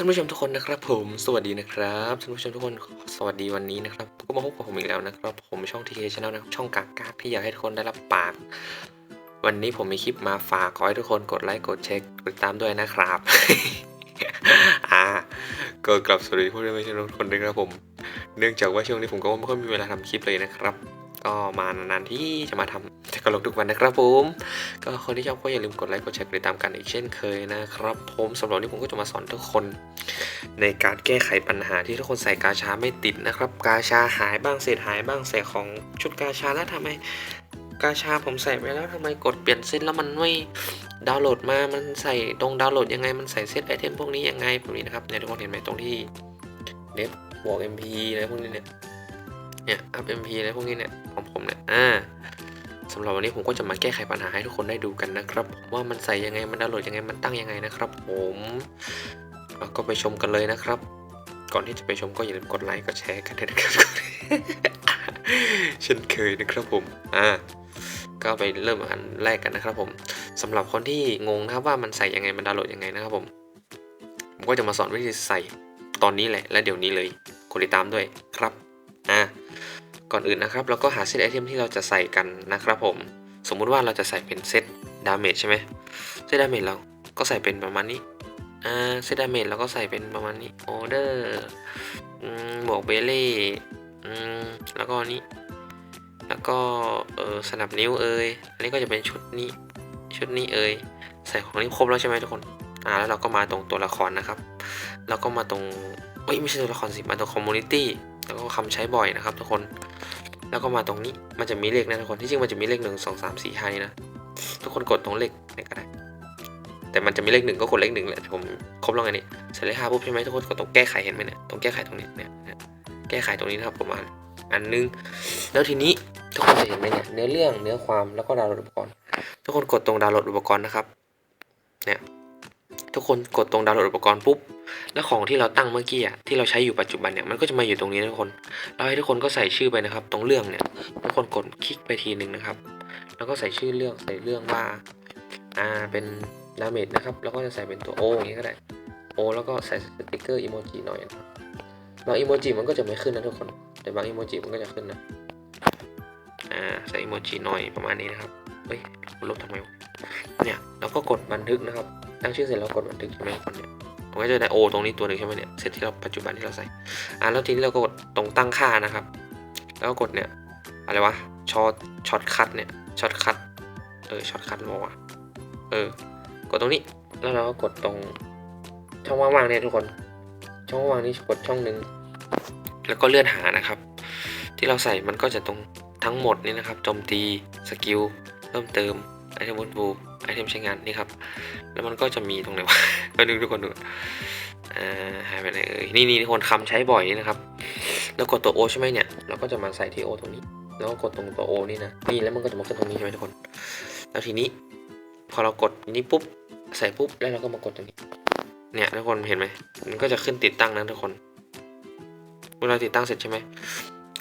ท่านผู้ชมทุกคนนะครับ ผมสวัสดีนะครับท่านผู้ชมทุกคนสวัสดีวันนี้นะครับก็มาพบกับผมอีกแล้วนะครับ ผมช่องทีเคชแนลนะครับช่องกากกากที่อยากให้ทุกคนได้รับปาก วันนี้ผมมีคลิปมาฝากขอให้ทุกคนกดไลค์กดแชร์กดติดตามด้วยนะครับอ่าก็กลับสวัสดีผู้ชมทุกคนด้วยครับผม เนื่องจากว่าช่วงนี้ผมก็ไม่ค่อยมีเวลาทำคลิปเลยนะครับ ก็มานานๆที่จะมาทำแต่ กลงทุกวันนะครับผม ก็คนที่ชอบก็อย่าลืมกดไลค์กดแชร์กดติดตามกันอีกเช่นเคยนะครับ ผมสำหรับนี้ผมก็จะมาสอนทุกคน ในการแก้ไขปัญหาที่ทุกคนใส่กาชาไม่ติดนะครับ กาชาหายบ้างเศษหายบ้างใส่ของชุดกาชาแล้วทำไมกาชาผมใส่ไปแล้วทำไมกดเปลี่ยนเซตแล้วมันไม่ดาวน์โหลดมา มันใส่ตรงดาวน์โหลดยังไง มันใส่เซตไอเทมพวกนี้ยังไงแบบนี้นะครับเนี่ยทุกคนเห็นไหมตรงที่เดฟบวก MP อะไรพวกนี้เนี่ย เนี่ย up MP อะไรพวกนี้เนี่ย ของผมเนี่ย อ่า สำหรับวันนี้ผมก็จะมาแก้ไขปัญหาให้ทุกคนได้ดูกันนะครับ ว่ามันใส่ยังไงมันดาวน์โหลดยังไงมันตั้งยังไงนะครับผมก็ไปชมกันเลยนะครับ ก่อนที่จะไปชมก็อย่าลืมกดไลค์กดแชร์กันด้วยนะครับเช่นเคยนะครับผมอ่าก็ไปเริ่มอันแรกกันนะครับผมสำหรับคนที่งงนะครับว่ามันใส่ยังไงมันดาวน์โหลดยังไงนะครับผมผมก็จะมาสอนวิธีใส่ตอนนี้แหละ และเดี๋ยวนี้เลยกดติดตามด้วยครับอ่า ก่อนอื่นนะครับเราก็หาเซตไอเทมที่เราจะใส่กันนะครับผม สมมุติว่าเราจะใส่เป็นเซตดาเมจใช่ไหมเซตดาเมจเราก็ใส่เป็นประมาณนี้อ่าเซตดาเมจเราก็ใส่เป็นประมาณนี้ออเดอร์อืมบวกเบลเล่อืมแล้วก็นี้ แล้วก็เออสนับนิ้วเอยอันนี้ก็จะเป็นชุดนี้ชุดนี้เอยใส่ของนี้ครบแล้วใช่ไหมทุกคนอ่าแล้วเราก็มาตรงตัวละครนะครับ แล้วก็มาตรงเอ้ยไม่ใช่ตัวละครสิมาตรงคอมมูนิตี้ แล้วก็คำใช้บ่อยนะครับทุกคน แล้วก็มาตรงนี้มันจะมีเลขนะทุกคนที่จริงมันจะมีเลขหนึ่งสองสามสี่ห้านี่นะทุกคนกดตรงเลขไหนก็ได้ แต่มันจะมีเลขหนึ่งก็กดเลขหนึ่งแหละผมครบแล้วไงนี่ใส่เลขห้าปุ๊บใช่ไหมทุกคนกดตรงแก้ไขเห็นไหมเนี่ยตรงแก้ไขตรงนี้เนี่ยเนี่ยแก้ไขตรงนี้นะครับประมาณอันนึง แล้วทีนี้ทุกคนจะเห็นไหมเนี่ยเนื้อเรื่องเนื้อความแล้วก็ดาวน์โหลดอุปกรณ์ทุกคนกดตรงดาวน์โหลดอุปกรณ์นะครับเนี่ยทุกคนกดตรงดาวน์โหลดอุปกรณ์ปุ๊บ แล้วของที่เราตั้งเมื่อกี้อะที่เราใช้อยู่ปัจจุบันเนี่ยมันก็จะมาอยู่ตรงนี้นะทุกคน เราให้ทุกคนก็ใส่ชื่อไปนะครับ ตรงเรื่องเนี่ยทุกคนกดคลิกไปทีหนึ่งนะครับ แล้วก็ใส่ชื่อเรื่องใส่เรื่องว่าอ่าเป็นดาเมจนะครับ แล้วก็จะใส่เป็นตัวโออย่างนี้ก็ได้โอแล้วก็ใส่สติกเกอร์อีโมจิหน่อยนะครับบางอีโมจิมันก็จะไม่ขึ้นนะทุกคน แต่บางอีโมจิมันก็จะขึ้นนะอ่าใส่อีโมจิหน่อยประมาณนี้นะครับเฮ้ยลบทำไมเนี่ยเราก็กดบันทึกนะครับตั้งชื่อเสร็จแล้วกดบันทึกใช่ไหมคนเนี่ย ผมก็จะได้โอตรงนี้ตัวหนึ่งใช่ไหมเนี่ยเซตที่เราปัจจุบันที่เราใส่อะแล้วทีนี้เราก็กดตรงตั้งค่านะครับ แล้วก็กดเนี่ยอะไรวะช็อตช็อตคัทเนี่ยช็อตคัทเออช็อตคัทบอกว่าเออกดตรงนี้แล้วเราก็กดตรงช่องว่างๆเนี่ยทุกคน ช่องว่างนี้กดช่องหนึ่งแล้วก็เลื่อนหานะครับ ที่เราใส่มันก็จะตรงทั้งหมดนี่นะครับโจมตีสกิลเพิ่มเติมไอเทมบนบู เทมใช้งานนี่ครับ แล้วมันก็จะมีตรงไหนวะไปดูทุกคนดูอ่าหายไปไหนเอ่ยนี่นี่ทุกคนคำใช้บ่อยนี่นะครับ แล้วกดตัว O ใช่ไหมเนี่ยเราก็จะมาใส่ที่ O ตรงนี้ แล้วก็กดตรงตัว O นี่นะนี่แล้วมันก็จะมาขึ้นตรงนี้ใช่ไหมทุกคน แล้วทีนี้ พอเรากดนี้ปุ๊บใส่ปุ๊บแล้วเราก็มากดตรงนี้ เนี่ยทุกคนเห็นไหมมันก็จะขึ้นติดตั้งนะทุกคนเวลาติดตั้งเสร็จใช่ไหม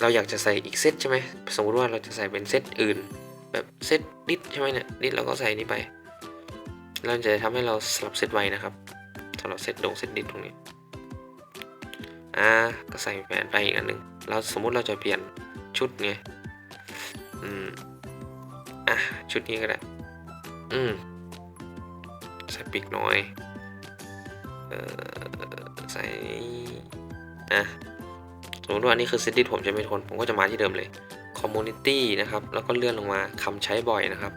เราอยากจะใส่อีกเซตใช่ไหมสมมติว่าเราจะใส่เป็นเซตอื่น แบบเซตดิสใช่ไหมเนี่ยดิสเราก็ใส่นี่ไป เราจะทำให้เราสลับเซตไว้นะครับสำหรับเซตดงเซตดิสตรงนี้ อ่า ก็ใส่แหวนไปอีกอันหนึ่งเราสมมุติเราจะเปลี่ยนชุดไง อืม อะ ชุดนี้ก็ได้ อืม ใส่ปีกน้อย เอ่อ ใส่ อะ สมมติว่าอันนี้คือเซตดิสผมจะไม่ทน ผมก็จะมาที่เดิมเลย community นะครับ แล้วก็เลื่อนลงมาคำใช้บ่อยนะครับ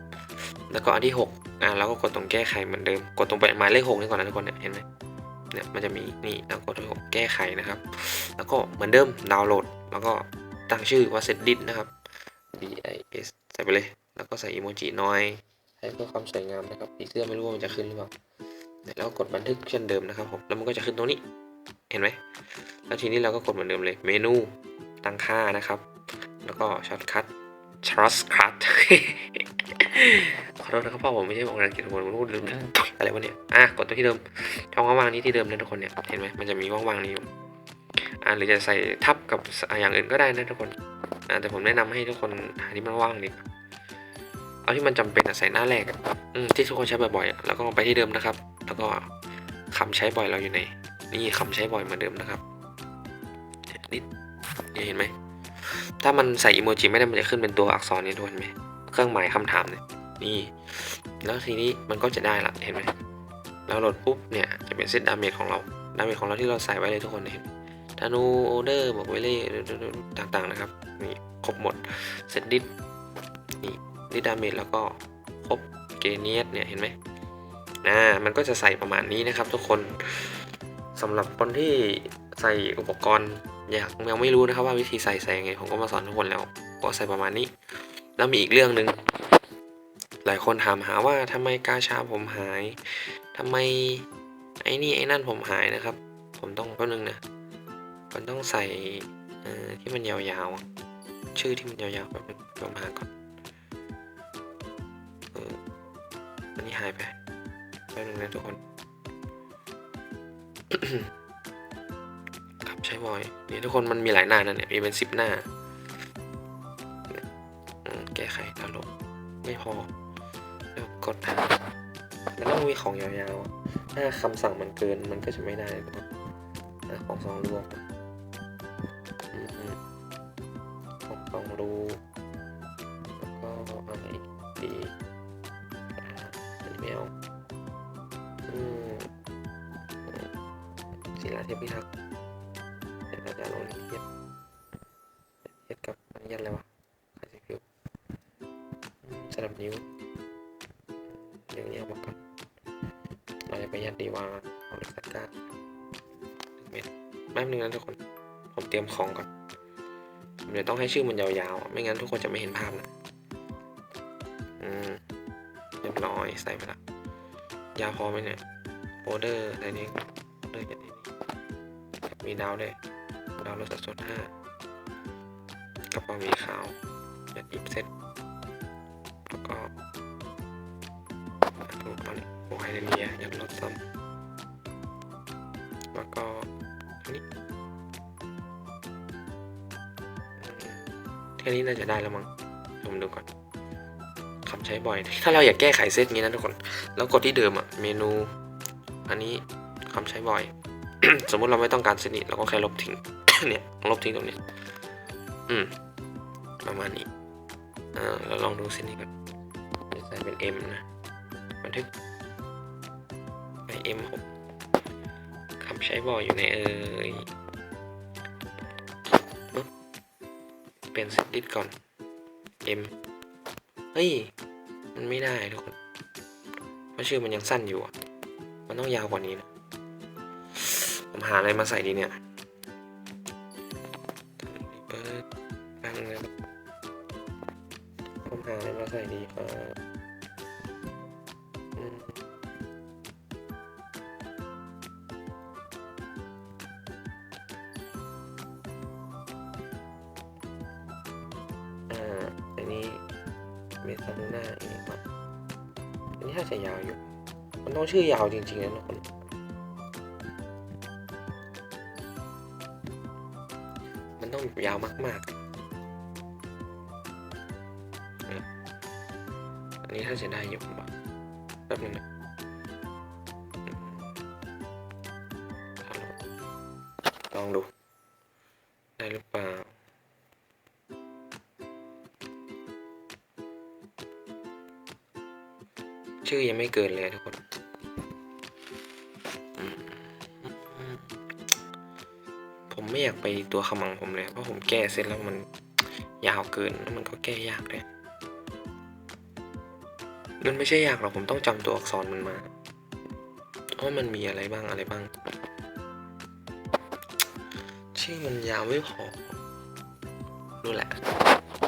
แล้วก็อันที่ 6 อ่าเราก็กดตรงแก้ไขเหมือนเดิม กดตรงไปหมายเลขหกนี่ก่อนนะทุกคนเนี่ยเห็นไหมเนี่ยมันจะมีนี่แล้วกดที่หกแก้ไขนะครับ แล้วก็เหมือนเดิมดาวน์โหลด แล้วก็ตั้งชื่อว่า set dit นะครับ d i s ใส่ไปเลย แล้วก็ใส่อีโมจิน้อยให้เพื่อความสวยงามนะครับผีเสื้อไม่รู้ว่ามันจะขึ้นหรือเปล่าเนี่ยแล้วกดบันทึกเช่นเดิมนะครับผมแล้วมันก็จะขึ้นตรงนี้ เห็นไหมแล้วทีนี้เราก็กดเหมือนเดิมเลยเมนูตั้งค่านะครับ แล้วก็ช็อตคัท trust cut ขอโทษนะครับพ่อผมไม่ใช่บอกงานกิจผมพูดลืมอะไรวะเนี่ยอะกดตัวที่เดิมช่องว่างๆนี้ที่เดิมนะทุกคนเนี่ยเห็นไหมมันจะมีว่างๆนี้อยู่อ่าหรือจะใส่ทับกับอย่างอื่นก็ได้นะทุกคนอ่าแต่ผมแนะนำให้ทุกคนหาที่มันว่างดีเอาที่มันจำเป็นใส่หน้าแรกอืมที่ทุกคนใช้บ่อยๆแล้วก็ไปที่เดิมนะครับ แล้วก็คำใช้บ่อยเราอยู่ในนี่คำใช้บ่อยเหมือนเดิมนะครับนิดนี่เห็นไหม ถ้ามันใส่อีโมจิไม่ได้มันจะขึ้นเป็นตัวอักษรนี่ทุกคนไหมเครื่องหมายคำถามเนี่ยนี่ แล้วทีนี้มันก็จะได้ละเห็นไหมแล้วโหลดปุ๊บเนี่ยจะเป็นเซตดาเมจของเราดาเมจของเราที่เราใส่ไว้เลยทุกคนเห็นธนูโอเดอร์บอกไว้เลยต่างๆนะครับนี่ครบหมดเซตดิสนี่ดิสดาเมจแล้วก็ครบเกเนียสเนี่ยเห็นไหมอ่ามันก็จะใส่ประมาณนี้นะครับทุกคนสำหรับคนที่ ใส่อุปกรณ์อยากยังไม่รู้นะครับว่าวิธีใส่ใส่ยังไงผมก็มาสอนทุกคนแล้วก็ใส่ประมาณนี้ แล้วมีอีกเรื่องหนึ่งหลายคนถามหาว่าทำไมกาชาผมหายทำไมไอ้นี่ไอ้นั่นผมหายนะครับ ผมต้องแป๊บนึงนะมันต้องใส่ที่มันยาวๆ ชื่อที่มันยาวๆแป๊บนึงผมาก่อนอันนี้หายไปแป๊บนึงนะทุกคน ช้บ่อยนี่ทุกคนมันมีหลายหน้านะเนี่ยมีเป็นสิบหน้าอืมแก้ไขดาวลดไม่พอแล้วกดหามันต้องมีของยาวๆ ถ้าคำสั่งมันเกินมันก็จะไม่ได้ทุกคนของสองรูอืมอืมของสองรูแล้วก็อะไรอีกดีอันไม่เอาศิลาเทพพิทักษ์ ดี๋ยวเลงเทียบเทียบกับอันนี้ยันอะไรวะใครจะพิวสลับนิ้วเดี๋ยวนี้เอามาก่อนเราจะไปยัดดีว่าเอาเลยสักก้าหนึ่งเมตรแป๊บนึงนะทุกคน ผมเตรียมของก่อนผมเดี๋ยวต้องให้ชื่อมันยาวๆ ไม่งั้นทุกคนจะไม่เห็นภาพนะอืมเรียบร้อยใส่ไปละยาวพอไหมเนี่ยโอเดอร์อะไรนี้โอเดอร์อย่างนี้มีดาวด้วย ดาวลดสัดส่วนห้ากระเป๋าหมีขาวยัดอีกเซตแล้วก็ถูกตอนนี้โอไฮเดเนียยัดลดซ้ำแล้วก็อันนี้แค่นี้น่าจะได้แล้วมั้งผมดูก่อนคำใช้บ่อย ถ้าเราอยากแก้ไขเซตนี้นะทุกคน แล้วกดที่เดิมอะเมนู อันนี้คำใช้บ่อย สมมุติเราไม่ต้องการเซตนี้เราก็แค่ลบทิ้ง เนี่ยลบทิ้งตรงนี้ อืม ประมาณนี้ อ่าเราลองดูเซตนี้กันจะใส่เป็น M นะ บันทึกไป M6 คำใช้บ่อยอยู่ในเอ่ยปึ๊บเป็นเซตดิสก่อน M เฮ้ย มันไม่ได้ทุกคนเพราะชื่อมันยังสั้นอยู่อะมันต้องยาวกว่านี้นะ ผมหาอะไรมาใส่ดีเนี่ย อ่าอันนี้เมซาลูน่าอันนี้ก่อนอันนี้ถ้าจะยาวอยู่ มันต้องชื่อยาวจริงๆนะทุกคนมันต้องยาวมากๆ นี่ยอันนี้ถ้าจะได้อยู่ผมว่าแป๊บนึงนะลองดู ได้หรือเปล่าชื่อยังไม่เกินเลยทุกคน ผมไม่อยากไปตัวขมังผมเลย เพราะผมแก้เสร็จแล้วมันยาวเกิน แล้วมันก็แก้ยากเลย มันไม่ใช่ยากหรอกผมต้องจำตัวอักษรมันมาว่ามันมีอะไรบ้างอะไรบ้าง ชื่อมันยาวไม่พอนู่นแหละ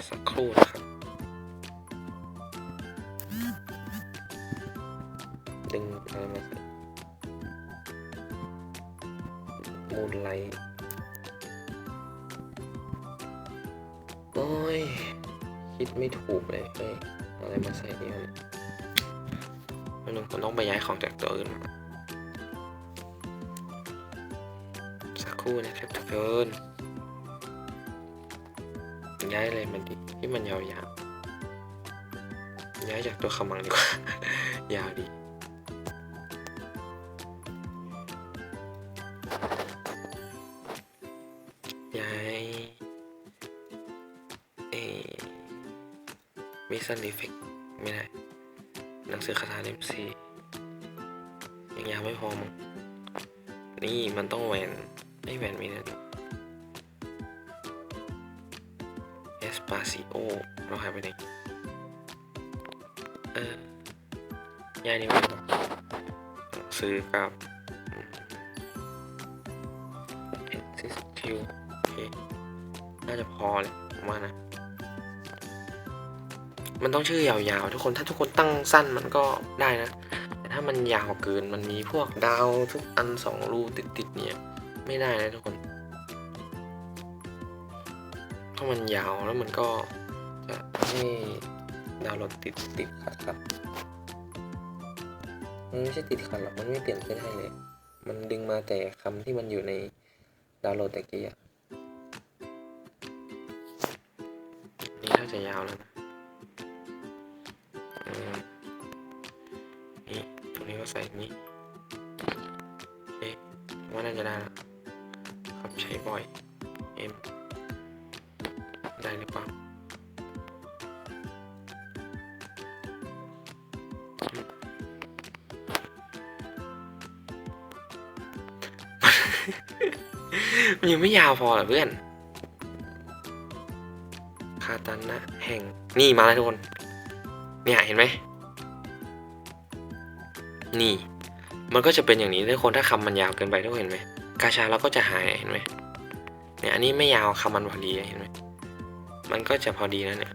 สักครู่นะครับ ดึงอะไรมาส่มูลไลท์โอ้ย คิดไม่ถูกเลยเฮ้ยอะไรมาใส่ดีวะ หนึงผมต้องไปย้ายของจากตัวอื่น สักครู่นะครับทุกคนย้ายอะไรมันดีที่มันยาวๆย้ายจากตัวขมังดีกว่า ยาวดีย้ายเอมิสซันดีเฟกไม่ได้ นังสือคาถาเล่มสี่ยังยาวไม่พอมั้งนี่มันต้องแหวนไม่แหวนมีนะเอสปาซิโอเราหายไปไหนเออยายนี่มันซื้อกับเอ็นซิสคิวโอเคน่าจะพอแหละผมว่านะ มันต้องชื่อยาวๆ ทุกคนถ้าทุกคนตั้งสั้นมันก็ได้นะ แต่ถ้ามันยาวเกินมันมีพวกดาวทุกอันสองรูติดๆเนี่ยไม่ได้นะทุกคน ถ้ามันยาวแล้วมันก็จะให้ดาวน์โหลดติดติดขัดขัดมันไม่ใช่ติดขัดหรอกมันไม่เปลี่ยนเส้นให้เลย มันดึงมาแต่คำที่มันอยู่ในดาวโหลดตะกี้อะนี่ถ้าจะยาวแล้วนะ นี้ก็ใส่อย่างนี้เอ๊ะว่าน่าจะได้ครับใช้บ่อยเอ็มได้หรือเปล่ามันยังไม่ยาวพอเหรอเพื่อน คาตานะ แห่ง นี่มาแล้วทุกคน เนี่ย เห็นไหม นี่ มันก็จะเป็นอย่างนี้ทุกคนถ้าคำมันยาวเกินไปทุกคนเห็นไหมกาชาเราก็จะหายเห็นไหมเนี่ยอันนี้ไม่ยาวคำมันพอดีเห็นไหมมันก็จะพอดีนะเนี่ย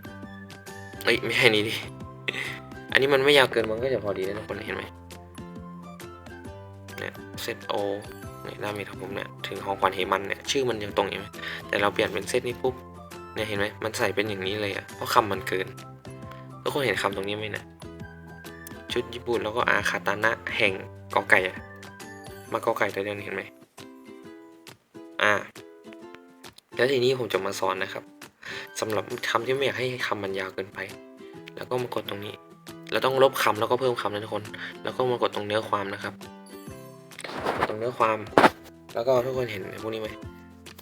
เอ้ยไม่ให้นี้ดิอันนี้มันไม่ยาวเกินมันก็จะพอดีนะทุกคนเห็นไหมเนี่ยเซตโอเนี่ยดามจของผมเนี่ยถึงของขวัญเหมันเนี่ยชื่อมันยังตรงอยู่ไหมแต่เราเปลี่ยนเป็นเซตนี้ปุ๊บเนี่ยเห็นไหมมันใส่เป็นอย่างนี้เลยอะเพราะคำมันเกินทุกคนเห็นคำตรงนี้ไหมนะ ชุดญี่ปุ่นแล้วก็อาคาตานะแห่งกอไก่อะมากอไก่ตัวเดียวนี่เห็นไหมอ่า แล้วทีนี้ผมจะมาสอนนะครับสำหรับคำที่ไม่อยากให้คำมันยาวเกินไป แล้วก็มากดตรงนี้ เราต้องลบคำแล้วก็เพิ่มคำนะทุกคน แล้วก็มากดตรงเนื้อความนะครับ ตรงเนื้อความ แล้วก็ทุกคนเห็นพวกนี้ไหม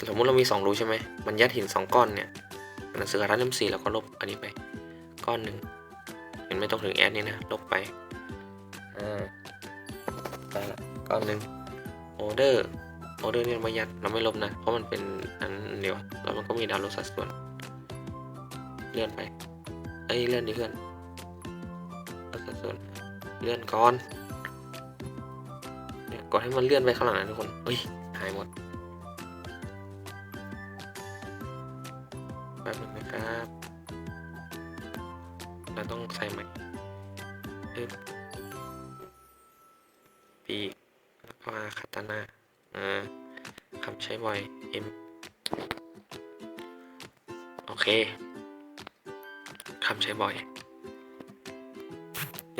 สมมุติเรามีสองรูใช่ไหมมันยัดหินสองก้อนเนี่ยหนังสือรัดเล่มสี่แล้วก็ลบอันนี้ไป ก้อนหนึ่ง เห็นไม่ต้องถึงแอดนี่นะ ลบไป อ่าได้ละก้อนหนึ่งออเดอร์ออเดอร์เนี่ยมายัดเราไม่ลบนะ เพราะมันเป็นอันเดียวแล้วมันก็มีดาวโลดสัดส่วน เลื่อนไป เอ้ยเลื่อนดิเพื่อนเลื่อนสัดส่วน เลื่อนก่อนเนี่ยกดให้มันเลื่อนไปข้างหลังนะทุกคนเฮ้ยหายหมด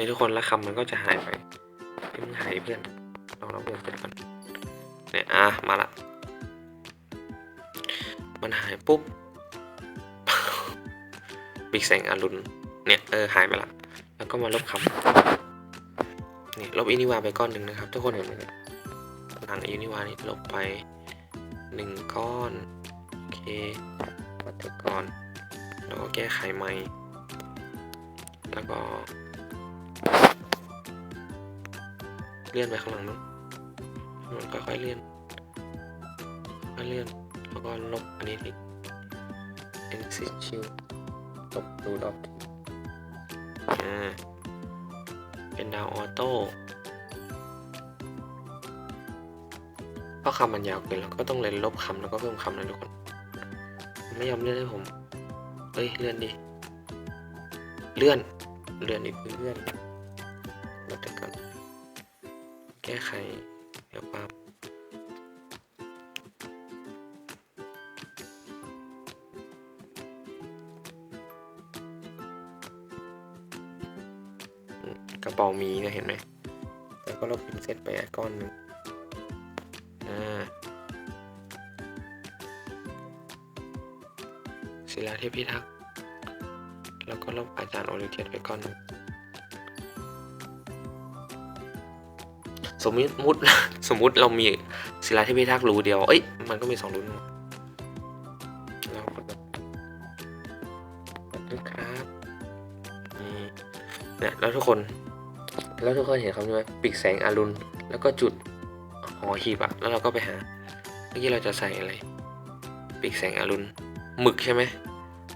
ทุกคนแล้วคำมันก็จะหายไปเพิ่งหายเพื่อนลองเราเปลี่ยนเป็นก่อนเนี่ยอะมาละ มันหายปุ๊บบิ๊กแสงอรุณเนี่ยเออหายไปละแล้วก็มาลบคำเนี่ยลบอินิวาไปก้อนหนึ่งนะครับ ทุกคนเห็นไหมเนี่ยหลังอินิวานี่ลบไปหนึ่งก้อนโอเควัดไปก่อนแล้วก็แก้ไขใหม่ แล้วก็ ลื่อนไปข้างหลังนู้นมันค่อยๆเลื่อนค่อยเลื่อนแล้วก็ลบอันนี้ทิ้ง exit shield ลบดูดออกอ่าเป็นดาวออโต้เพราะคำมันยาวเกินเราก็ต้องเลยลบคำแล้วก็เพิ่มคำนะทุกคน ไม่ยอมเลื่อนให้ผมเฮ้ยเลื่อนดิเลื่อน เลื่อนอีกเลื่อนลดไปก่อนแก้ไขเดี๋ยวปั๊บกระเป๋ามีเนี่ยเห็นไหมแล้วก็ลบพินเซตไปก้อนหนึ่งอ่าศิลาเทพพิทักษ์แล้วก็ลบอาจารย์โอลิเทียไปก้อนหนึ่ง สมมติสมมติเรามีศิลาเทพพิทักษ์รูเดียว เอ้ย มันก็มีสองรูนเรากดแบบบันทึกครับเนี่ยแล้วทุกคน แล้วทุกคนเห็นคำนี้ไหมปีกแสงอรุณ แล้วก็จุดหอหีบอะแล้วเราก็ไปหา เมื่อกี้เราจะใส่อะไร ปีกแสงอรุณ หมึกใช่ไหม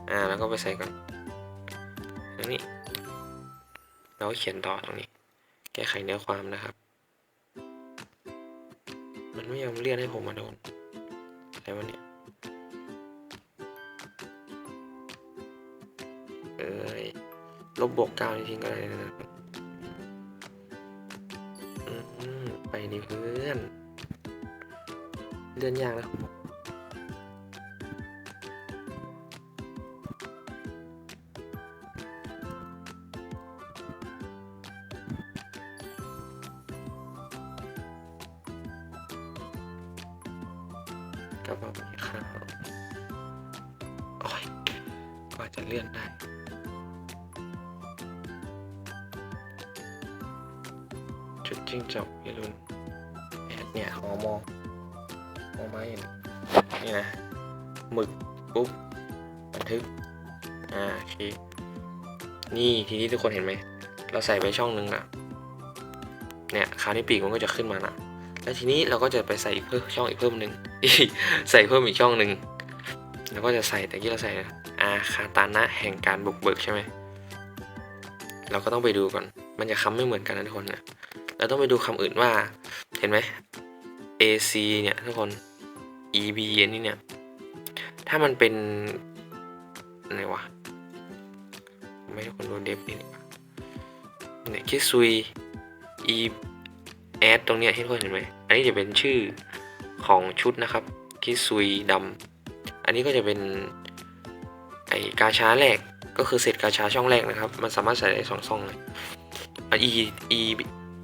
อ่า แล้วก็ไปใส่ก่อนตรงนี้เราก็เขียนต่อตรงนี้ แก้ไขเนื้อความนะครับ มันไม่ยอมเลื่อนให้ผมมาโดนอะไรวะเนี่ยเอ้ยลบบวกเก้าจริงก็ได้นะครับไปดิเพื่อน เลื่อนยากแล้ว กระเพรามีข้าวโอ้ยกว่าจะเลื่อนได้ชุดจิ้งจอกพี่รุนแอดเนี่ยหอมอหอไม้อย่างนี่นะหมึกปุ๊บบันทึกอ่าโอเคนี่ทีนี้ทุกคนเห็นไหมเราใส่ไปช่องหนึ่งนะเนี่ยคราวนี้ปีกมันก็จะขึ้นมานะ แล้วทีนี้เราก็จะไปใส่อีกเพิ่มช่องอีกเพิ่มหนึ่งใส่เพิ่มอีกช่องหนึ่งแล้วก็จะใส่แต่กี้เราใส่อาคาตานะแห่งการบุกเบิกใช่ไหมเราก็ต้องไปดูก่อน มันจะคำไม่เหมือนกันนะทุกคนนะเราต้องไปดูคำอื่นว่า เห็นไหม AC เนี่ยทุกคน EB อันนี้เนี่ย ถ้ามันเป็นอะไรวะ ไม่ทุกคนดูเดฟนี่ดีกว่าเนี่ยคิซุย E แอดตรงเนี้ยให้ทุกคนเห็นไหมอันนี้จะเป็นชื่อของชุดนะครับคิซุยดำอันนี้ก็จะเป็นไอกาชาแรกก็คือเศษกาชาช่องแรกนะครับ มันสามารถใส่ได้สองช่องเลยอะ E E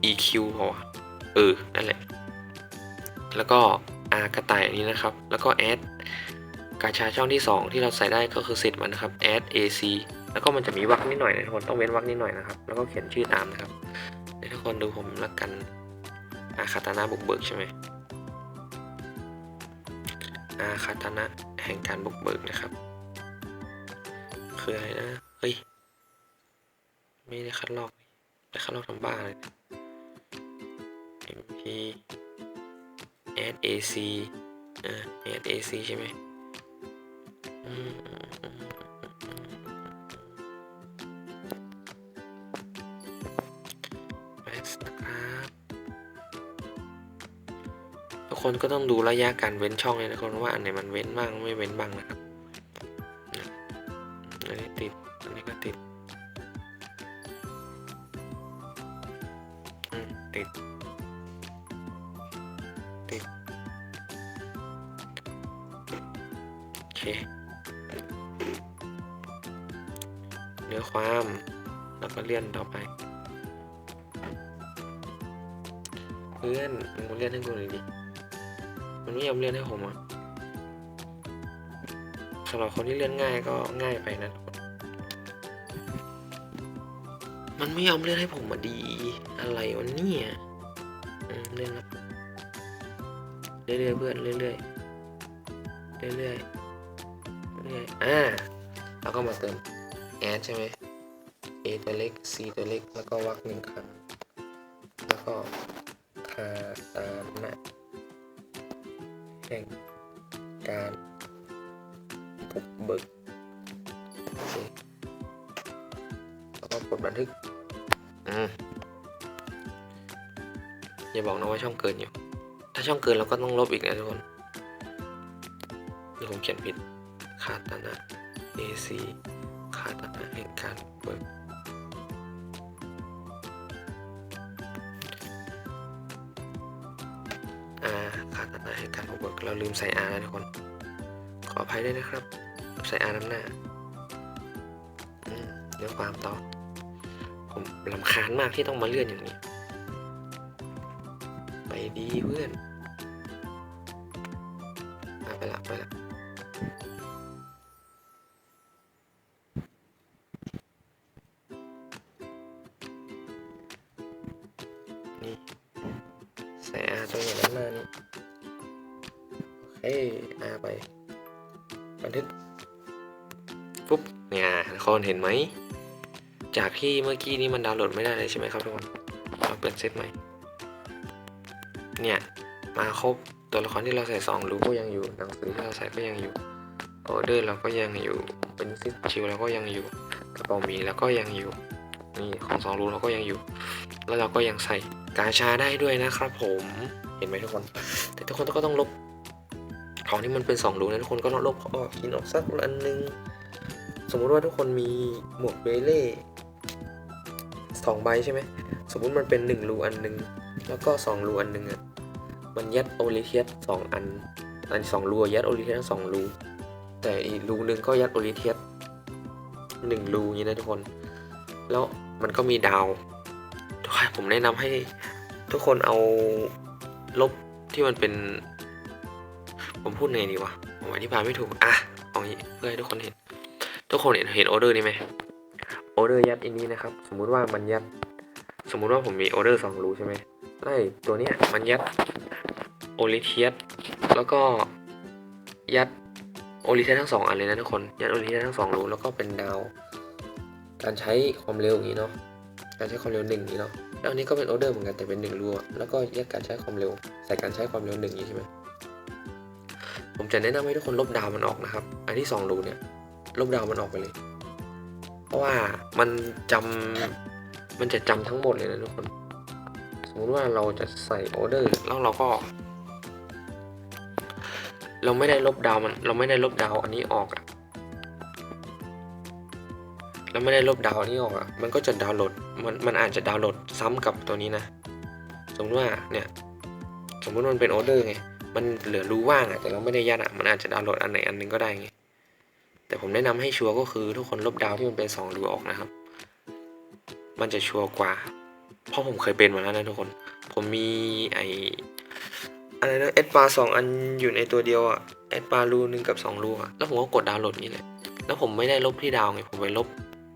EQ พอวะเออ นั่นแหละ แล้วก็ R กระต่ายอันนี้นะครับ แล้วก็ add กาชาช่องที่ 2 ที่เราใส่ได้ก็คือเซตมันนะครับ add AC แล้วก็มันจะมีวรรคนิดหน่อยนะทุกคนต้องเว้นวรรคนิดหน่อยนะครับ แล้วก็เขียนชื่อตามนะครับทุกคนดูผมละกัน อาคาตานะบุกเบิกใช่ไหมอาคาตานะแห่งการบุกเบิกนะครับ คืออะไรนะ เฮ้ย ไม่ได้คัดลอกแต่คัดลอกทำบ้าเลย mp add ac อ่า add ac ใช่ไหมอืม ทุกคนก็ต้องดูระยะการเว้นช่องเลยนะคนว่าอันไหนมันเว้นบ้างไม่เว้นบ้างนะครับ ลื่อนให้ผมอะสำหรับคนที่เลื่อนง่ายก็ง่ายไปนะ มันไม่ยอมเลื่อนให้ผมมาดี อะไรวะเนี่ยเลื่อนแล้วเรื่อยๆเพื่อนเรื่อยๆเรื่อยๆเรื่อยๆอ่าแล้วก็มาเติมแอดใช่ไหม A ตัวเล็ก C ตัวเล็ก แล้วก็วรรคหนึ่งครั้ง แล้วก็ แห่งการบุกเบิกแล้วก็กดบันทึก อืมอย่าบอกนะว่าช่องเกินอยู่ ถ้าช่องเกินเราก็ต้องลบอีกนะทุกคนนี่ผมเขียนผิดคาตานะ AC คาตานะแห่งการบุกเขาดอะไรให้การบุกเบิกเราลืมใส่อาแล้วทุกคน ขออภัยด้วยนะครับ ใส่อาน้ำหน้าเรื่องความต่อ ผมลำคาญมากที่ต้องมาเลื่อนอย่างนี้ ไปดีเพื่อน เห็นไหม จากที่เมื่อกี้นี้มันดาวน์โหลดไม่ได้เลยใช่ไหมครับทุกคนเราเปิดเซตใหม่ เนี่ย มาครบตัวละครที่เราใส่สองรูก็ยังอยู่ หนังสือที่เราใส่ก็ยังอยู่ออเดอร์เราก็ยังอยู่ เป็นซิปชิลเราก็ยังอยู่ กระเป๋ามีเราก็ยังอยู่ นี่ของสองรูเราก็ยังอยู่ แล้วเราก็ยังใส่กาชาได้ด้วยนะครับผม เห็นไหมทุกคน แต่ทุกคนก็ต้องลบ ของที่มันเป็นสองรูนะทุกคนก็ต้องลบออกกินออกสักอันนึง สมมุติว่าทุกคนมีหมวกเบเล่สองใบใช่ไหม สมมุติมันเป็นหนึ่งรูอันหนึ่งแล้วก็สองรูอันหนึ่งอะ มันยัดโอลิเทียสสองอัน อันสองรูยัดโอลิเทียสทั้งสองรู แต่อีกรูหนึ่งก็ยัดโอลิเทียสหนึ่งรูอย่างนี้นะทุกคน แล้วมันก็มีดาวผมแนะนำให้ทุกคนเอาลบที่มันเป็น ผมพูดไงดีวะผมอธิบายไม่ถูก อะเอางี้เพื่อให้ทุกคนเห็น ทุกคนเห็นเห็นออเดอร์นี้ไหมออเดอร์ยัดอันนี้นะครับ สมมุติว่ามันยัด สมมุติว่าผมมีออเดอร์สองรูใช่ไหมไล่ตัวเนี้ยมันยัดโอลิเทียสแล้วก็ยัดโอลิเทียสทั้งสองอันเลยนะทุกคนยัดโอลิเทียสทั้งสองรูแล้วก็เป็นดาว การใช้ความเร็วอย่างนี้เนาะการใช้ความเร็วหนึ่งอย่างนี้เนาะแล้วอันนี้ก็เป็นออเดอร์เหมือนกันแต่เป็นหนึ่งรูแล้วก็ยัดการใช้ความเร็ว ใส่การใช้ความเร็วหนึ่งอย่างนี้ใช่ไหมผมจะแนะนำให้ทุกคนลบดาวมันออกนะครับ อันที่สองรูเนี่ย ลบดาวมันออกไปเลย เพราะว่ามันจำมันจะจำทั้งหมดเลยนะทุกคน สมมติว่าเราจะใส่ออเดอร์แล้วเราก็ เราไม่ได้ลบดาวมัน เราไม่ได้ลบดาวอันนี้ออกอะเราไม่ได้ลบดาวอันนี้ออกอะมันก็จะดาวน์โหลด มันมันอาจจะดาวน์โหลดซ้ำกับตัวนี้นะ สมมติว่าเนี่ยสมมติมันเป็นออเดอร์ไง มันเหลือรูว่างอะแต่เราไม่ได้ยัดอะมันอาจจะดาวน์โหลดอันไหนอันหนึงก็ได้ไง แต่ผมแนะนำให้ชัวร์ก็คือทุกคนลบดาวที่มันเป็นสองรูออกนะครับ มันจะชัวร์กว่า เพราะผมเคยเป็นมาแล้วนะทุกคน ผมมีไออะไรนะเอสปาสองอันอยู่ในตัวเดียวอะเอสปารูหนึ่งกับสองรูอะแล้วผมก็กดดาวน์โหลดนี่แหละแล้วผมไม่ได้ลบที่ดาวไงผมไปลบ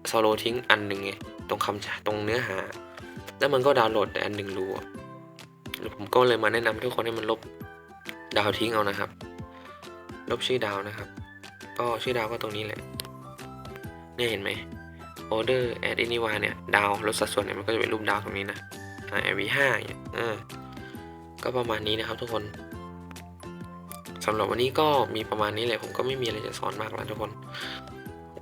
โซโลทิ้งอันหนึ่งไงตรงคำตรงเนื้อหา แล้วมันก็ดาวน์โหลดแต่อันหนึ่งรูอะแล้วผมก็เลยมาแนะนำทุกคนให้มันลบดาวทิ้งเอานะครับ ลบชื่อดาวนะครับ ก็ชื่อดาวก็ตรงนี้แหละ เนี่ยเห็นไหม order add anywhere เนี่ย ดาวลดสัดส่วนเนี่ยมันก็จะเป็นรูปดาวตรงนี้นะอ่า v5 เนี่ยอ่าก็ประมาณนี้นะครับทุกคนสำหรับวันนี้ก็มีประมาณนี้แหละผมก็ไม่มีอะไรจะสอนมากแล้วทุกคน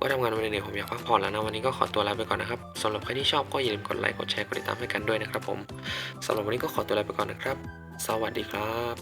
ก็ทำงานมาเหนื่อยๆผมอยากพักผ่อนแล้วนะวันนี้ก็ขอตัวลาไปก่อนนะครับสำหรับใครที่ชอบก็อย่าลืมกดไลค์กดแชร์กดติดตามให้กันด้วยนะครับผมสำหรับวันนี้ก็ขอตัวลาไปก่อนนะครับ สวัสดีครับ